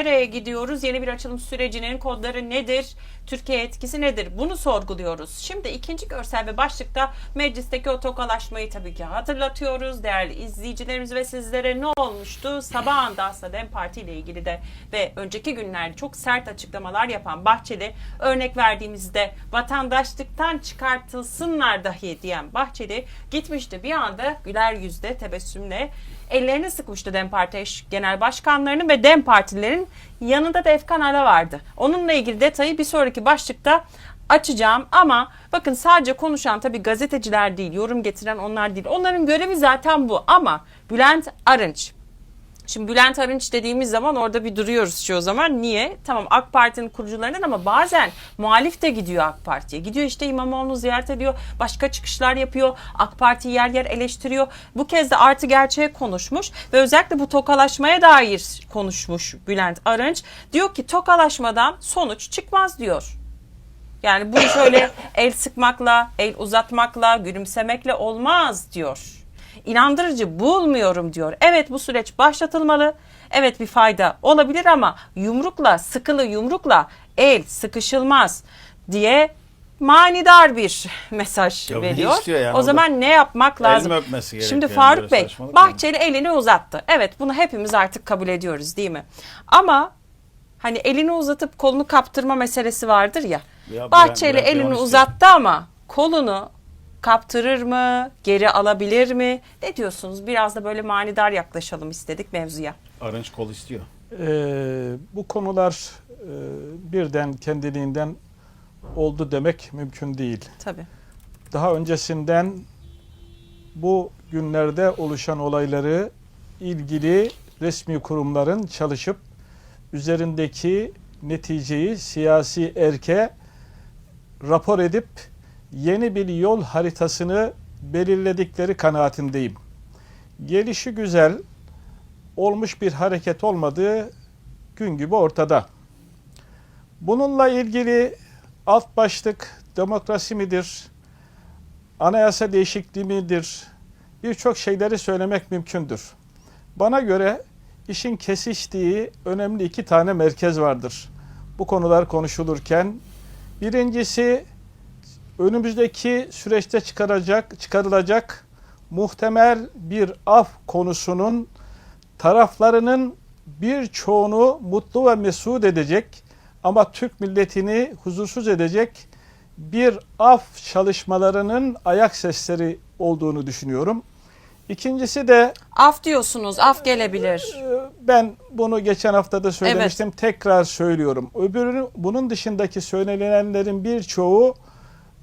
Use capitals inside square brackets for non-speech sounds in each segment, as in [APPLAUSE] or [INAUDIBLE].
Ere Nereye gidiyoruz? Yeni bir açılım sürecinin kodları nedir? Türkiye etkisi nedir? Bunu sorguluyoruz. Şimdi ikinci görsel ve başlıkta meclisteki o tokalaşmayı tabii ki hatırlatıyoruz. Değerli izleyicilerimiz ve sizlere ne olmuştu? Sabahında aslında DEM Parti ile ilgili de ve önceki günlerde çok sert açıklamalar yapan Bahçeli örnek verdiğimizde vatandaşlıktan çıkartılsınlar dahi diyen Bahçeli gitmişti bir anda güler yüzde tebessümle ellerini sıkmıştı DEM Parti genel başkanlarının ve DEM partilerin yanında da Efkan Ala vardı. Onunla ilgili detayı bir sonraki başlıkta açacağım ama bakın sadece konuşan tabii gazeteciler değil, yorum getiren onlar değil. Onların görevi zaten bu ama Bülent Arınç Şimdi Bülent Arınç dediğimiz zaman orada bir duruyoruz şu o zaman. Niye? Tamam AK Parti'nin kurucularından ama bazen muhalif de gidiyor AK Parti'ye. Gidiyor işte İmamoğlu'nu ziyaret ediyor. Başka çıkışlar yapıyor. AK Parti'yi yer yer eleştiriyor. Bu kez de artı gerçeğe konuşmuş ve özellikle bu tokalaşmaya dair konuşmuş Bülent Arınç. Diyor ki tokalaşmadan sonuç çıkmaz diyor. Yani bu şöyle [LAUGHS] el sıkmakla, el uzatmakla, gülümsemekle olmaz diyor. İnandırıcı bulmuyorum diyor. Evet bu süreç başlatılmalı. Evet bir fayda olabilir ama yumrukla, sıkılı yumrukla el sıkışılmaz diye manidar bir [LAUGHS] mesaj Ya veriyor. yani? o zaman ne yapmak lazım? Şimdi yani, Faruk Bey? Bahçeli elini uzattı. Evet bunu hepimiz artık kabul ediyoruz değil mi? Ama hani elini uzatıp kolunu kaptırma meselesi vardır ya. Ya Bahçeli Bülent Bey elini uzattı ama kolunu kaptırır mı? Geri alabilir mi? Ne diyorsunuz? Biraz da böyle manidar yaklaşalım istedik mevzuya. Arınç kol istiyor. Ee, bu konular e, birden kendiliğinden oldu demek mümkün değil. Tabii. Daha öncesinden bu günlerde oluşan olayları ilgili resmi kurumların çalışıp üzerindeki neticeyi siyasi erke rapor edip yeni bir yol haritasını belirledikleri kanaatindeyim. Gelişi güzel olmuş bir hareket olmadığı gün gibi ortada. Bununla ilgili alt başlık demokrasi midir, anayasa değişikliği midir, birçok şeyleri söylemek mümkündür. Bana göre işin kesiştiği önemli iki tane merkez vardır. Bu konular konuşulurken birincisi önümüzdeki süreçte çıkaracak, çıkarılacak muhtemel bir af konusunun taraflarının birçoğunu mutlu ve mesut edecek ama Türk milletini huzursuz edecek bir af çalışmalarının ayak sesleri olduğunu düşünüyorum. İkincisi de Af diyorsunuz. Af gelebilir. ben bunu geçen hafta da söylemiştim. Tekrar söylüyorum. Öbürünün bunun dışındaki söylenenlerin birçoğu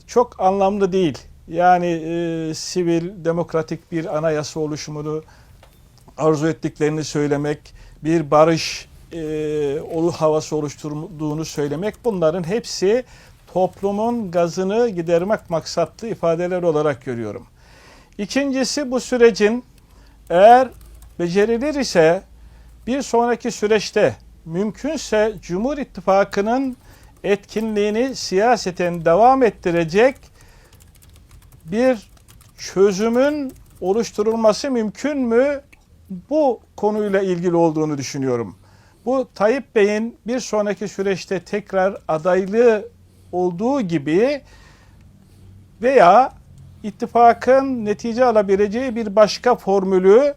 çok anlamlı değil. Yani e, sivil, demokratik bir anayasa oluşumunu arzu ettiklerini söylemek, bir barış e, olu havası oluşturduğunu söylemek bunların hepsi toplumun gazını gidermek maksatlı ifadeler olarak görüyorum. İkincisi bu sürecin eğer becerilir ise bir sonraki süreçte mümkünse Cumhur İttifakı'nın etkinliğini siyaseten devam ettirecek bir çözümün oluşturulması mümkün mü? Bu konuyla ilgili olduğunu düşünüyorum. Bu Tayyip Bey'in bir sonraki süreçte tekrar adaylığı olduğu gibi veya ittifakın netice alabileceği bir başka formülü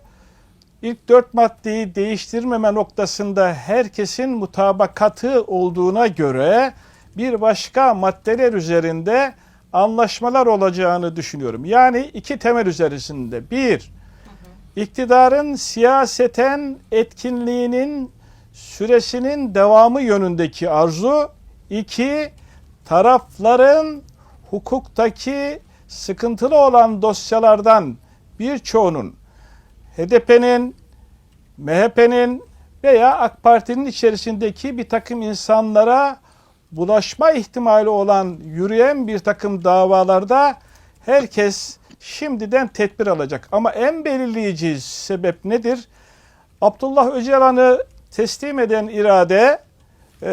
ilk dört maddeyi değiştirmeme noktasında herkesin mutabakatı olduğuna göre bir başka maddeler üzerinde anlaşmalar olacağını düşünüyorum. Yani iki temel üzerinde. Bir, iktidarın siyaseten etkinliğinin süresinin devamı yönündeki arzu. İki, tarafların hukuktaki sıkıntılı olan dosyalardan birçoğunun HDP'nin, MHP'nin veya AK Parti'nin içerisindeki bir takım insanlara bulaşma ihtimali olan yürüyen bir takım davalarda herkes şimdiden tedbir alacak. Ama en belirleyici sebep nedir? Abdullah Öcalan'ı teslim eden irade e,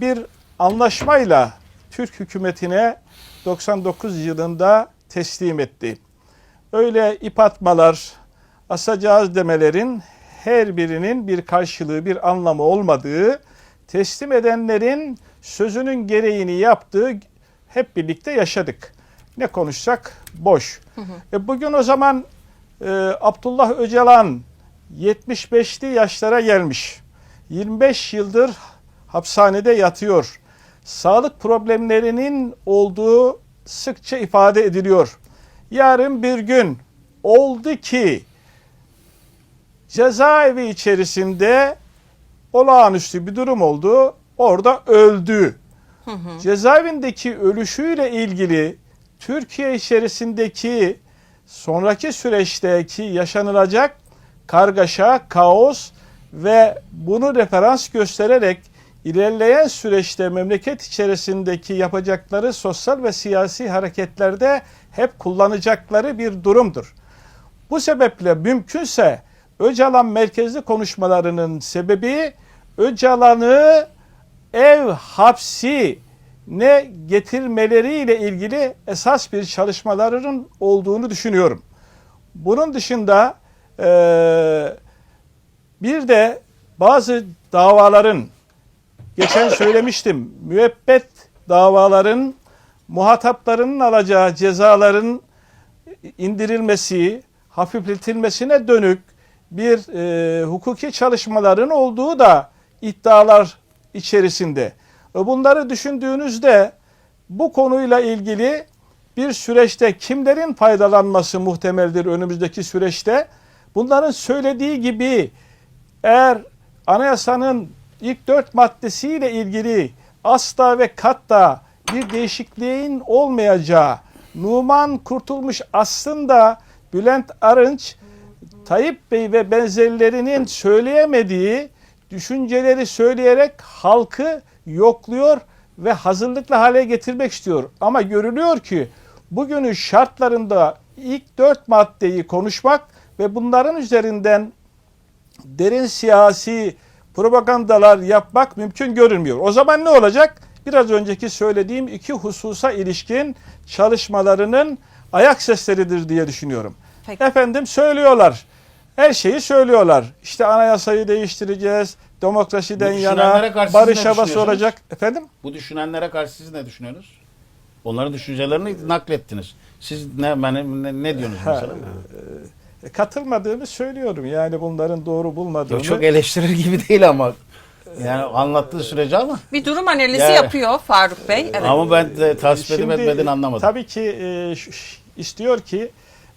bir anlaşmayla Türk hükümetine 99 yılında teslim etti. Öyle ip atmalar, asacağız demelerin her birinin bir karşılığı, bir anlamı olmadığı, teslim edenlerin sözünün gereğini yaptığı hep birlikte yaşadık. Ne konuşsak boş. E bugün o zaman e, Abdullah Öcalan 75'li yaşlara gelmiş. 25 yıldır hapishanede yatıyor. Sağlık problemlerinin olduğu sıkça ifade ediliyor. Yarın bir gün oldu ki cezaevi içerisinde olağanüstü bir durum oldu. Orada öldü. Cezaevindeki ölüşüyle ilgili Türkiye içerisindeki sonraki süreçteki yaşanılacak kargaşa, kaos ve bunu referans göstererek ilerleyen süreçte memleket içerisindeki yapacakları sosyal ve siyasi hareketlerde hep kullanacakları bir durumdur. Bu sebeple mümkünse Öcalan merkezli konuşmalarının sebebi Öcalan'ı ev hapsi ne getirmeleriyle ilgili esas bir çalışmaların olduğunu düşünüyorum. Bunun dışında eee, bir de bazı davaların geçen söylemiştim müebbet davaların muhataplarının alacağı cezaların indirilmesi, hafifletilmesine dönük bir e, hukuki çalışmaların olduğu da iddialar içerisinde. E, Bunları düşündüğünüzde bu konuyla ilgili bir süreçte kimlerin faydalanması muhtemeldir önümüzdeki süreçte? Bunların söylediği gibi eğer anayasanın ilk dört maddesiyle ilgili asla ve katta bir değişikliğin olmayacağı, Numan Kurtulmuş aslında Bülent Arınç, Tayyip Bey ve benzerlerinin söyleyemediği düşünceleri söyleyerek halkı yokluyor ve hazırlıklı hale getirmek istiyor. Ama görülüyor ki bugünün şartlarında ilk dört maddeyi konuşmak ve bunların üzerinden derin siyasi propagandalar yapmak mümkün görünmüyor. O zaman ne olacak? Biraz önceki söylediğim iki hususa ilişkin çalışmalarının ayak sesleridir diye düşünüyorum. Peki. Efendim söylüyorlar. Her şeyi söylüyorlar. İşte anayasayı değiştireceğiz. Demokrasiden Bu yana karşı barış havası olacak. Efendim? Bu düşünenlere karşı siz ne düşünüyorsunuz? Onların düşüncelerini naklettiniz. Siz ne ben ne, ne diyorsunuz Ha, mesela? e, katılmadığımı söylüyorum. Yani bunların doğru bulmadığımı. Yok, çok eleştirir gibi değil ama. Yani anlattığı sürece ama. Bir durum analizi Yani- yapıyor Faruk Bey. Evet. Ama ben de tasvip edip etmediğini anlamadım. Tabii ki e, istiyor ki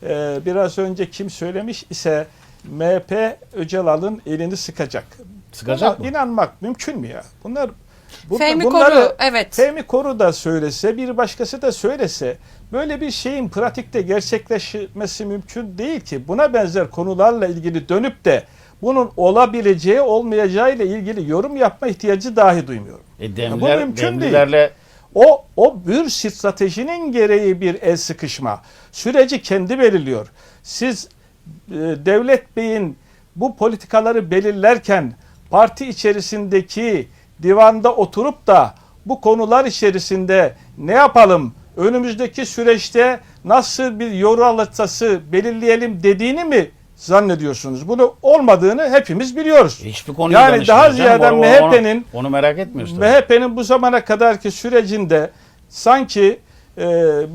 e, biraz önce kim söylemiş ise MHP Öcalan'ın elini sıkacak. Sıkacak Buna mı? inanmak mümkün mü ya? Bunlar bu- Fehmi bunları Koru, evet. Fehmi Koru da söylese, bir başkası da söylese böyle bir şeyin pratikte gerçekleşmesi mümkün değil ki. Buna benzer konularla ilgili dönüp de bunun olabileceği olmayacağı ile ilgili yorum yapma ihtiyacı dahi duymuyorum. E, bu demliler, mümkün değil. O o bir stratejinin gereği bir el sıkışma. Süreci kendi belirliyor. Siz e, devlet beyin bu politikaları belirlerken parti içerisindeki divanda oturup da bu konular içerisinde ne yapalım? Önümüzdeki süreçte nasıl bir yol haritası belirleyelim dediğini mi zannediyorsunuz? Bunu olmadığını hepimiz biliyoruz. hiçbir konuyu Yani daha ziyade MHP'nin onu, onu merak etmiyoruz. tabii. MHP'nin bu zamana kadarki sürecinde sanki e,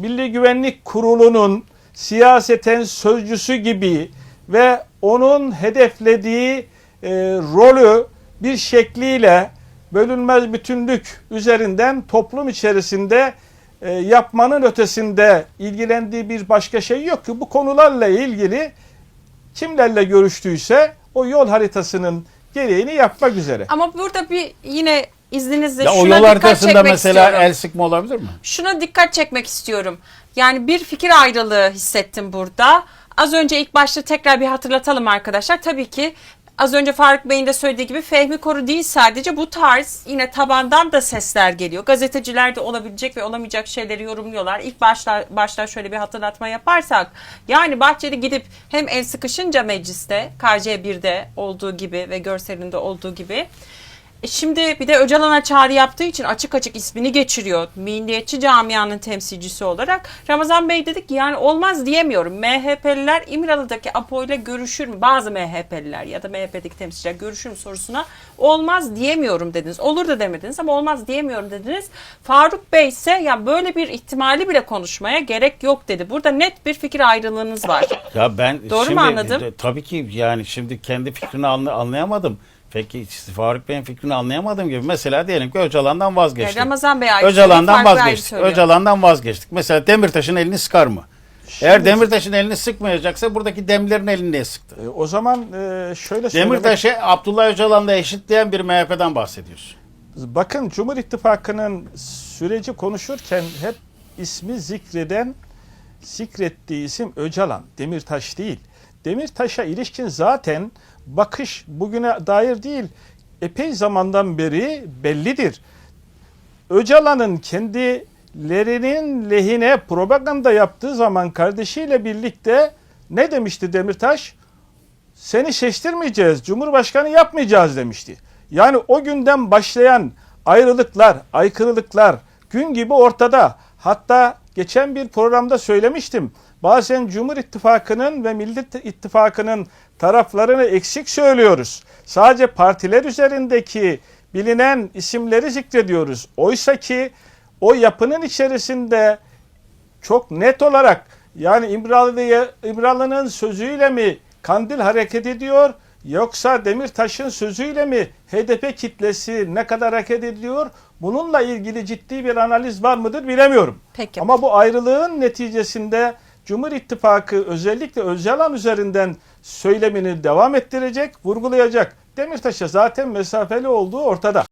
Milli Güvenlik Kurulu'nun siyaseten sözcüsü gibi ve onun hedeflediği e, rolü bir şekliyle bölünmez bütünlük üzerinden toplum içerisinde e, yapmanın ötesinde ilgilendiği bir başka şey yok ki bu konularla ilgili kimlerle görüştüyse o yol haritasının gereğini yapmak üzere. Ama burada bir yine izninizle Ya o şuna yol dikkat haritasında çekmek mesela istiyorum. el sıkma olabilir mi? Şuna dikkat çekmek istiyorum. Yani bir fikir ayrılığı hissettim burada. Az önce ilk başta tekrar bir hatırlatalım arkadaşlar. Tabii ki az önce Faruk Bey'in de söylediği gibi Fehmi Koru değil sadece bu tarz yine tabandan da sesler geliyor. Gazeteciler de olabilecek ve olamayacak şeyleri yorumluyorlar. İlk başta başta şöyle bir hatırlatma yaparsak yani Bahçeli gidip hem el sıkışınca mecliste KC1'de olduğu gibi ve görselinde olduğu gibi Şimdi bir de Öcalan'a çağrı yaptığı için açık açık ismini geçiriyor. Milliyetçi camianın temsilcisi olarak. Ramazan Bey dedik ki yani olmaz diyemiyorum. MHP'liler İmralı'daki Apo ile görüşür mü? Bazı MHP'liler ya da MHP'deki temsilciler görüşür mü sorusuna olmaz diyemiyorum dediniz. Olur da demediniz ama olmaz diyemiyorum dediniz. Faruk Bey ise ya böyle bir ihtimali bile konuşmaya gerek yok dedi. Burada net bir fikir ayrılığınız var. Ya ben Doğru mu şimdi, anladım? de- tabii ki yani şimdi kendi fikrini anla- anlayamadım. Peki Faruk Bey'in fikrini anlayamadığım gibi mesela diyelim ki Öcalan'dan vazgeçtik. Yani Ramazan Bey ayrı Öcalan'dan söylüyor, vazgeçtik. söylüyor. Öcalan'dan vazgeçtik. Mesela Demirtaş'ın elini sıkar mı? Eğer Demirtaş'ın elini sıkmayacaksa buradaki demlerin elini niye sıktı? E, o zaman e, şöyle söylemek Demirtaş'ı Abdullah Öcalan'la eşitleyen bir MHP'den bahsediyorsun. Bakın Cumhur İttifakı'nın süreci konuşurken hep ismi zikreden zikrettiği isim Öcalan, Demirtaş değil. Demirtaş'a ilişkin zaten bakış bugüne dair değil, epey zamandan beri bellidir. Öcalan'ın kendilerinin lehine propaganda yaptığı zaman kardeşiyle birlikte ne demişti Demirtaş? Seni seçtirmeyeceğiz, Cumhurbaşkanı yapmayacağız demişti. Yani o günden başlayan ayrılıklar, aykırılıklar gün gibi ortada. Hatta geçen bir programda söylemiştim. Bazen Cumhur İttifakı'nın ve Millet İttifakı'nın taraflarını eksik söylüyoruz. Sadece partiler üzerindeki bilinen isimleri zikrediyoruz. Oysa ki o yapının içerisinde çok net olarak yani İmralı'nın sözüyle mi Kandil hareket ediyor yoksa Demirtaş'ın sözüyle mi HDP kitlesi ne kadar hareket ediyor? Bununla ilgili ciddi bir analiz var mıdır bilemiyorum. Peki. Ama bu ayrılığın neticesinde Cumhur İttifakı özellikle Öcalan üzerinden söylemini devam ettirecek, vurgulayacak. Demirtaş'a zaten mesafeli olduğu ortada.